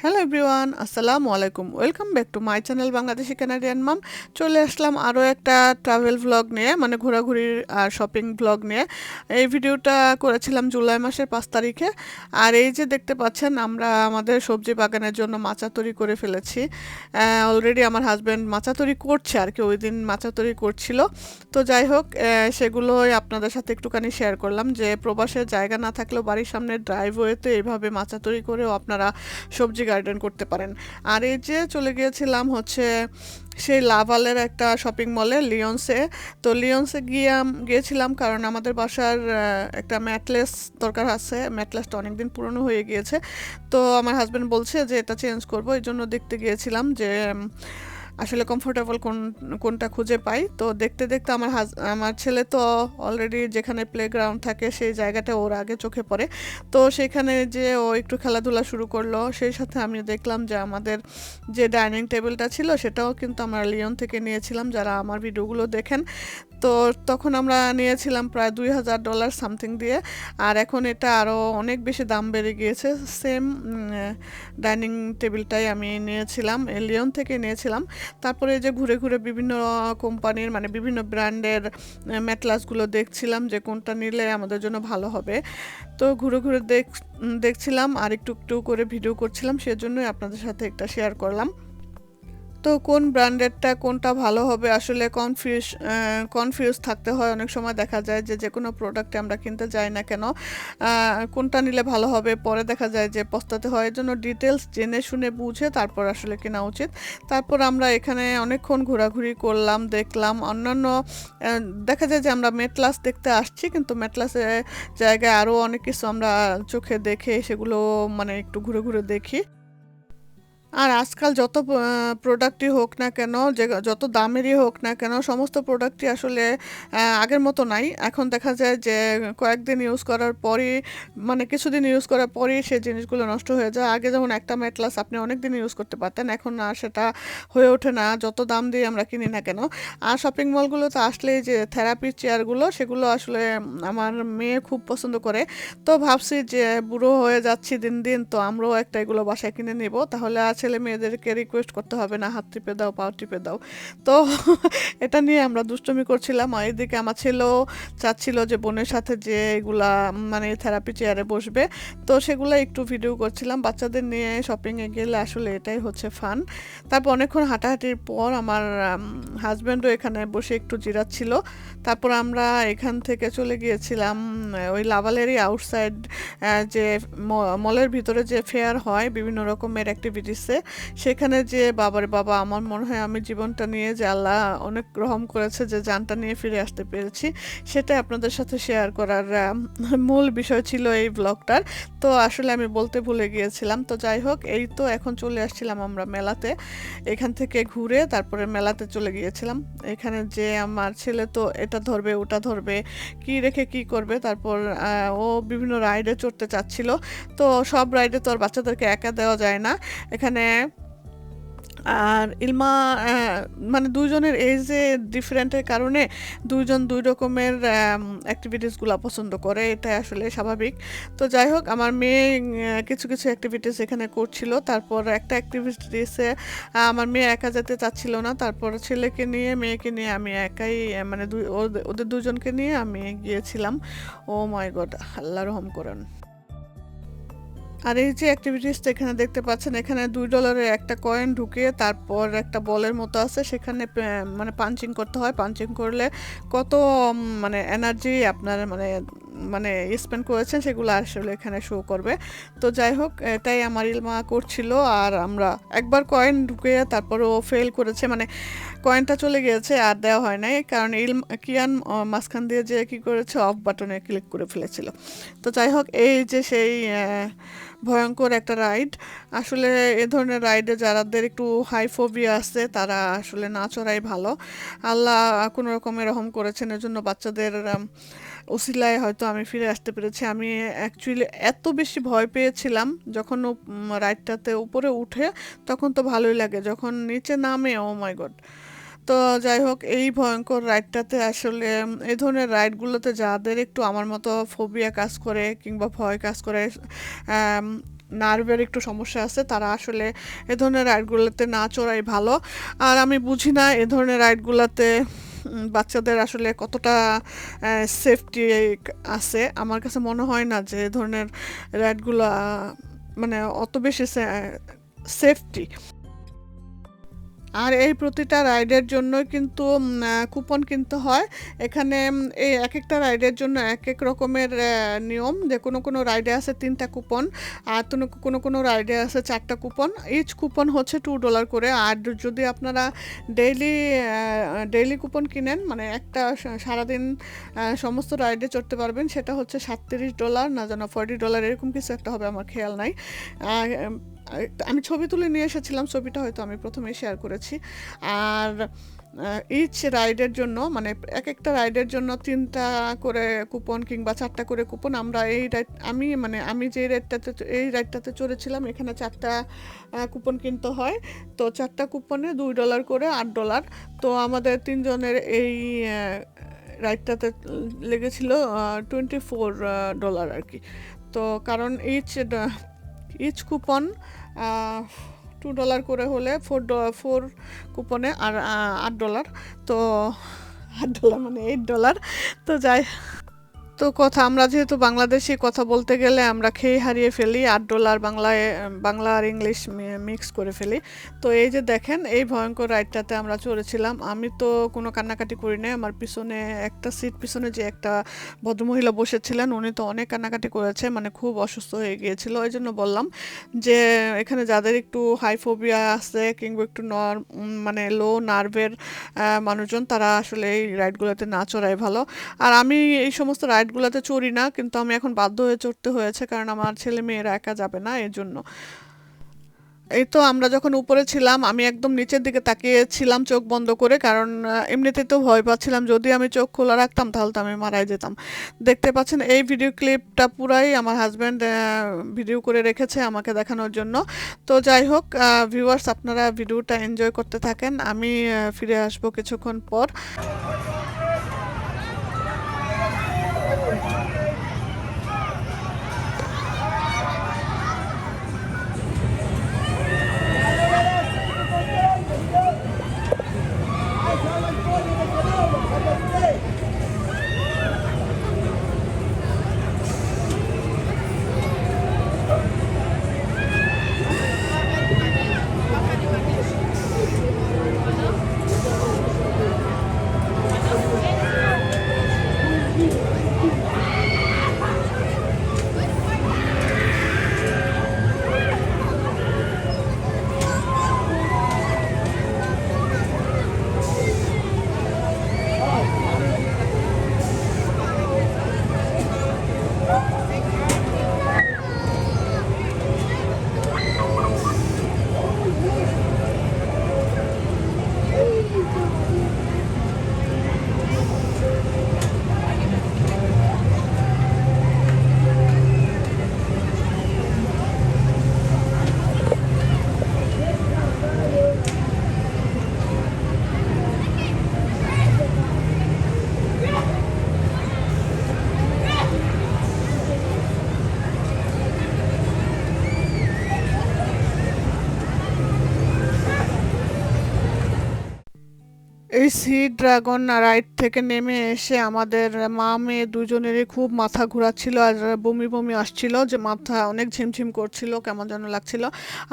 Hello everyone আসসালামু আলাইকুম welcome back to my channel Bangladeshi Canadian mom চলে আসলাম আরও একটা ট্রাভেল ভ্লগ নিয়ে মানে ঘোরাঘুরির আর শপিং ভ্লগ নিয়ে। এই ভিডিওটা করেছিলাম জুলাই মাসের পাঁচ তারিখে। আর এই যে দেখতে পাচ্ছেন, আমরা আমাদের সবজি বাগানের জন্য মাচা তৈরি করে ফেলেছি। অলরেডি আমার হাজব্যান্ড মাচা তৈরি করছে আর কি, ওই দিন মাচা তৈরি করছিল। তো যাই হোক সেগুলোই আপনাদের সাথে একটুখানি শেয়ার করলাম যে প্রবাসের জায়গা না থাকলেও বাড়ির সামনে ড্রাইভওয়েতে এইভাবে মাচা তৈরি করেও আপনারা সবজি গার্ডেন করতে পারেন। আর এই যে চলে গিয়েছিলাম হচ্ছে সেই লাভালের একটা শপিং মলে লিওন্সে তো লিওন্সে গিয়ে গিয়েছিলাম কারণ আমাদের বাসার একটা ম্যাটলেস দরকার আছে। ম্যাটলেসটা অনেকদিন পুরনো হয়ে গিয়েছে। তো আমার হাজব্যান্ড বলছে যে এটা চেঞ্জ করব। এই জন্য দেখতে গিয়েছিলাম যে আসলে কমফোর্টেবল কোন, কোনটা খুঁজে পাই। তো দেখতে দেখতে আমার হাজ, আমার ছেলে তো অলরেডি যেখানে প্লেগ্রাউন্ড থাকে সেই জায়গাটা ওর আগে চোখে পড়ে। তো সেখানে যে ও একটু খেলাধুলা শুরু করল, সেই সাথে আমি দেখলাম যে আমাদের যে ডাইনিং টেবিলটা ছিল সেটাও কিন্তু আমরা লিওন থেকে নিয়েছিলাম। যারা আমার ভিডিওগুলো দেখেন তো তখন আমরা নিয়েছিলাম প্রায় দুই হাজার ডলার সামথিং দিয়ে। আর এখন এটা আরও অনেক বেশি দাম বেড়ে গিয়েছে। সেম ডাইনিং টেবিলটাই আমি নিয়েছিলাম লিওন থেকে নিয়েছিলাম। তারপরে যে ঘুরে ঘুরে বিভিন্ন কোম্পানির মানে বিভিন্ন ব্র্যান্ডের ম্যাটলাসগুলো দেখছিলাম যে কোনটা নিলে আমাদের জন্য ভালো হবে। তো ঘুরে ঘুরে দেখ দেখছিলাম আর একটু একটু করে ভিডিও করছিলাম, সেজন্যই আপনাদের সাথে একটা শেয়ার করলাম। তো কোন ব্র্যান্ডেরটা কোনটা ভালো হবে? আসলে কনফিউজ কনফিউজ থাকতে হয়। অনেক সময় দেখা যায় যে যে কোনো প্রোডাক্টে আমরা কিনতে যাই না কেন কোনটা নিলে ভালো হবে? পরে দেখা যায় যে পস্তাতে হয়। জন্য ডিটেলস জেনে শুনে বুঝে তারপর আসলে কেনা উচিত। তারপর আমরা এখানে অনেকক্ষণ ঘোরাঘুরি করলাম, দেখলাম। অন্যান্য দেখা যায় যে আমরা মেটলাস দেখতে আসছি, কিন্তু মেটলাসের জায়গায় আরও অনেক কিছু আমরা চোখে দেখে সেগুলো মানে একটু ঘুরে ঘুরে দেখি। আর আজকাল যত প্রোডাক্টই হোক না কেন, যে যত দামেরই হোক না কেন, সমস্ত প্রোডাক্টই আসলে আগের মতো নাই। এখন দেখা যায় যে কয়েকদিন ইউজ করার পরই মানে কিছুদিন ইউজ করার পরই সেই জিনিসগুলো নষ্ট হয়ে যায়। আগে যেমন একটা মেটলাস আপনি অনেক দিন ইউজ করতে পারতেন, এখন আর সেটা হয়ে ওঠে না। যত দাম দিয়ে আমরা কিনি না কেন। আর শপিং মলগুলোতে আসলে এই যে থেরাপির চেয়ারগুলো সেগুলো আসলে আমার মেয়ে খুব পছন্দ করে। তো ভাবছি যে, বুড়ো হয়ে যাচ্ছি দিন দিন, তো আমরাও একটা এগুলো বাসায় কিনে নিব। তাহলে ছেলে মেয়েদেরকে রিকোয়েস্ট করতে হবে না, হাত টিপে দাও, পাও টিপে দাও। তো এটা নিয়ে আমরা দুষ্টুমি করছিলাম আর এদিকে আমার ছেলেও চাচ্ছিল যে বোনের সাথে যে এগুলা মানে থেরাপি চেয়ারে বসবে। তো সেগুলো একটু ভিডিও করছিলাম, বাচ্চাদের নিয়ে শপিংয়ে গেলে আসলে এটাই হচ্ছে ফান তারপর অনেকক্ষণ হাঁটাহাঁটির পর আমার হাজব্যান্ডও এখানে বসে একটু জিরাচ্ছিল। তারপর আমরা এখান থেকে চলে গিয়েছিলাম ওই লাভালেরই আউটসাইড যে মলের ভিতরে যে ফেয়ার হয়, বিভিন্ন রকমের অ্যাক্টিভিটিসে সেখানে যে বাবারে বাবা, আমার মনে হয় আমি জীবনটা নিয়ে যে আল্লাহ অনেক রহম করেছে যে জানটা নিয়ে ফিরে আসতে পেরেছি সেটা আপনাদের সাথে শেয়ার করার মূল বিষয় ছিল এই ব্লগটার তো আসলে আমি বলতে ভুলে গিয়েছিলাম। তো যাই হোক, এই তো এখন চলে আসছিলাম আমরা মেলাতে। এখান থেকে ঘুরে তারপরে মেলাতে চলে গিয়েছিলাম। এখানে যে আমার ছেলে তো এটা ধরবে, ওটা ধরবে, কি রেখে কি করবে, তারপর ও বিভিন্ন রাইডে চড়তে চাচ্ছিল। তো সব রাইডে তো আর বাচ্চাদেরকে একা দেওয়া যায় না। এখানে আর ইলমা মানে দুইজনের এজে ডিফারেন্টের কারণে দুইজন দুই রকমের অ্যাক্টিভিটিসগুলো পছন্দ করে এটা আসলে স্বাভাবিক। তো যাই হোক, আমার মেয়ে কিছু কিছু অ্যাক্টিভিটিস এখানে করছিল। তারপর একটা অ্যাক্টিভিটিসে আমার মেয়ে একা যেতে চাচ্ছিল না। তারপর ছেলেকে নিয়ে, মেয়েকে নিয়ে আমি একাই মানে ওদের দুজনকে নিয়ে আমি গিয়েছিলাম। ও মাই গড আল্লাহ রহম করেন। আর এই যে অ্যাক্টিভিটিসটা এখানে দেখতে পাচ্ছেন, এখানে দুই ডলারের একটা কয়েন ঢুকিয়ে তারপর একটা বলের মতো আছে, সেখানে মানে পাঞ্চিং করতে হয়। পাঞ্চিং করলে কত মানে এনার্জি আপনার মানে মানে স্পেন্ড করেছেন, সেগুলো আসলে এখানে শো করবে। তো যাই হোক এটাই আমার ইলমা করছিল আর আমরা একবার কয়েন ঢুকে তারপর ও ফেল করেছে। মানে কয়েনটা চলে গিয়েছে আর দেওয়া হয় নাই, কারণ ইলম, কিয়ান মাঝখান দিয়ে যে কি করেছে অফ বাটনে ক্লিক করে ফেলেছিল। তো যাই হোক, এই যে সেই ভয়ঙ্কর একটা রাইড আসলে এ ধরনের রাইডে যারাদের একটু হাইফোবিয়া আছে, তারা আসলে না চড়াই ভালো। আল্লাহ কোনো রকমের রহম করেছেন, এজন্য বাচ্চাদের উম, উসিলায় হয়তো আমি ফিরে আসতে পেরেছি। আমি অ্যাকচুয়ালি এত বেশি ভয় পেয়েছিলাম যখন রাইডটাতে উপরে উঠে তখন তো ভালোই লাগে যখন নিচে নামে ও মাই গড তো যাই হোক এই ভয়ঙ্কর রাইডটাতে আসলে এই ধরনের রাইডগুলোতে যাদের একটু আমার মতো ফোবিয়া কাজ করে কিংবা ভয় কাজ করে নার্ভের একটু সমস্যা আছে তারা আসলে এ ধরনের রাইডগুলোতে না চড়াই ভালো। আর আমি বুঝি না এ ধরনের রাইডগুলোতে বাচ্চাদের আসলে কতটা সেফটি আছে। আমার কাছে মনে হয় না যে ধরনের রাইডগুলো মানে অত বেশি সেফটি আর এই প্রতিটা রাইডের জন্য কিন্তু কুপন কিনতে হয়। এখানে এই এক একটা রাইডের জন্য এক এক রকমের নিয়ম। যে কোনো কোনো রাইডে আছে তিনটা কুপন, আর কোনো কোনো রাইডে আছে চারটা কুপন। ইচ কুপন হচ্ছে টু ডলার করে। আর যদি আপনারা ডেইলি ডেইলি কুপন কিনেন মানে একটা সারাদিন সমস্ত রাইডে চড়তে পারবেন, সেটা হচ্ছে সাতত্রিশ ডলার, না যেন ফর্টি ডলার, এরকম কিছু একটা হবে, আমার খেয়াল নাই। আমি ছবি তুলে নিয়ে এসেছিলাম, ছবিটা হয়তো আমি প্রথমে শেয়ার করেছি। আর ইচ রাইডের জন্য মানে এক একটা রাইডের জন্য তিনটা করে কুপন কিংবা চারটা করে কুপন আমরা এই রাইড আমি মানে আমি যে রাইডটাতে এই রাইডটাতে চড়েছিলাম, এখানে চারটা কুপন কিনতে হয়। তো চারটা কুপনে দুই ডলার করে আট ডলার তো আমাদের তিনজনের এই রাইডটাতে লেগেছিল টোয়েন্টি ফোর ডলার আর কি। তো কারণ each each coupon two dollar করে হলে ফোর ফোর কুপনে আর আট ডলার তো আট ডলার মানে এইট ডলার তো যাই তো কথা, আমরা যেহেতু বাংলাদেশি, কথা বলতে গেলে আমরা খেয়ে হারিয়ে ফেলি, আট ডলার বাংলায়, বাংলা আর ইংলিশ মিক্স করে ফেলি। তো এই যে দেখেন, এই ভয়ঙ্কর রাইডটাতে আমরা চড়েছিলাম। আমি তো কোনো কান্নাকাটি করি নাই। আমার পিছনে একটা সিট, পিছনে যে একটা ভদ্রমহিলা বসেছিলেন, উনি তো অনেক কান্নাকাটি করেছে মানে খুব অসুস্থ হয়ে গিয়েছিল। ওই জন্য বললাম যে, এখানে যাদের একটু হাইফোবিয়া আছে কিংবা একটু নর মানে লো নার্ভের মানুষজন, তারা আসলে এই রাইডগুলোতে না চড়াই ভালো। আর আমি এই সমস্ত রাইডগুলোতে চড়ি না, কিন্তু আমি এখন বাধ্য হয়ে চড়তে হয়েছে, কারণ আমার ছেলে মেয়েরা একা যাবে না এর জন্য। এই তো আমরা যখন উপরে ছিলাম, আমি একদম নিচের দিকে তাকিয়েছিলাম চোখ বন্ধ করে, কারণ এমনিতে তো ভয় পাচ্ছিলাম, যদি আমি চোখ খোলা রাখতাম, তাহলে তো আমি মারাই যেতাম। দেখতে পাচ্ছেন, এই ভিডিও ক্লিপটা পুরাই আমার হাজব্যান্ড ভিডিও করে রেখেছে আমাকে দেখানোর জন্য। তো যাই হোক ভিউয়ার্স আপনারা ভিডিওটা এনজয় করতে থাকেন, আমি ফিরে আসব কিছুক্ষণ পর। Let's go. এই সি ড্রাগন রাইড থেকে নেমে এসে আমাদের মা মেয়ে দুজনেরই খুব মাথা ঘোরাচ্ছিল আর বমি বমি আসছিল যে মাথা অনেক ঝিমঝিম করছিল, কেমন যেন লাগছিল।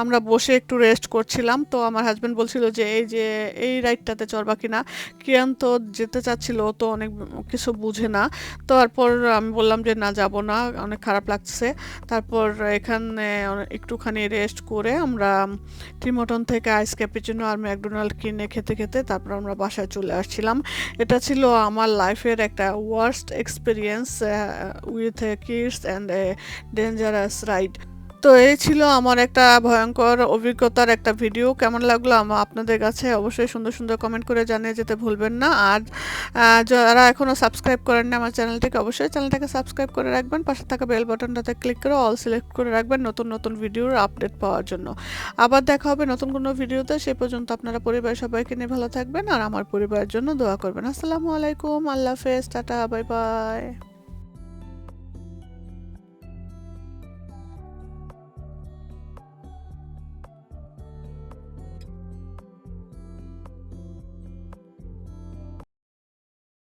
আমরা বসে একটু রেস্ট করছিলাম। তো আমার হাজব্যান্ড বলছিল যে, এই যে, এই রাইডটাতে চড়বা কিনা? কিয়ান তো যেতে চাচ্ছিল তো অনেক কিছু বুঝে না। তারপর আমি বললাম যে, না, যাব না, অনেক খারাপ লাগছে। তারপর এখানে একটুখানি রেস্ট করে আমরা টিমটন থেকে আইস ক্যাপিচিনো আর ম্যাকডোনাল্ড কিনে খেতে খেতে তারপর আমরা বাসায় চলে আসছিলাম। এটা ছিল আমার লাইফের একটা worst experience with kids and dangerous ride তো এই ছিল আমার একটা ভয়ঙ্কর অভিজ্ঞতার একটা ভিডিও কেমন লাগল আমার আপনাদের কাছে? অবশ্যই সুন্দর সুন্দর কমেন্ট করে জানিয়ে যেতে ভুলবেন না। আর যারা এখনও সাবস্ক্রাইব করেন না আমার চ্যানেলটিকে অবশ্যই চ্যানেলটাকে সাবস্ক্রাইব করে রাখবেন। পাশে থাকা বেল বাটনটাতে ক্লিক করে অল সিলেক্ট করে রাখবেন নতুন নতুন ভিডিওর আপডেট পাওয়ার জন্য। আবার দেখা হবে নতুন কোনো ভিডিওতে সে পর্যন্ত আপনারা পরিবার সবাইকে নিয়ে ভালো থাকবেন। আর আমার পরিবারের জন্য দোয়া করবেন। আসসালামু আলাইকুম। আল্লাহ হাফেজ। টাটা। Bye bye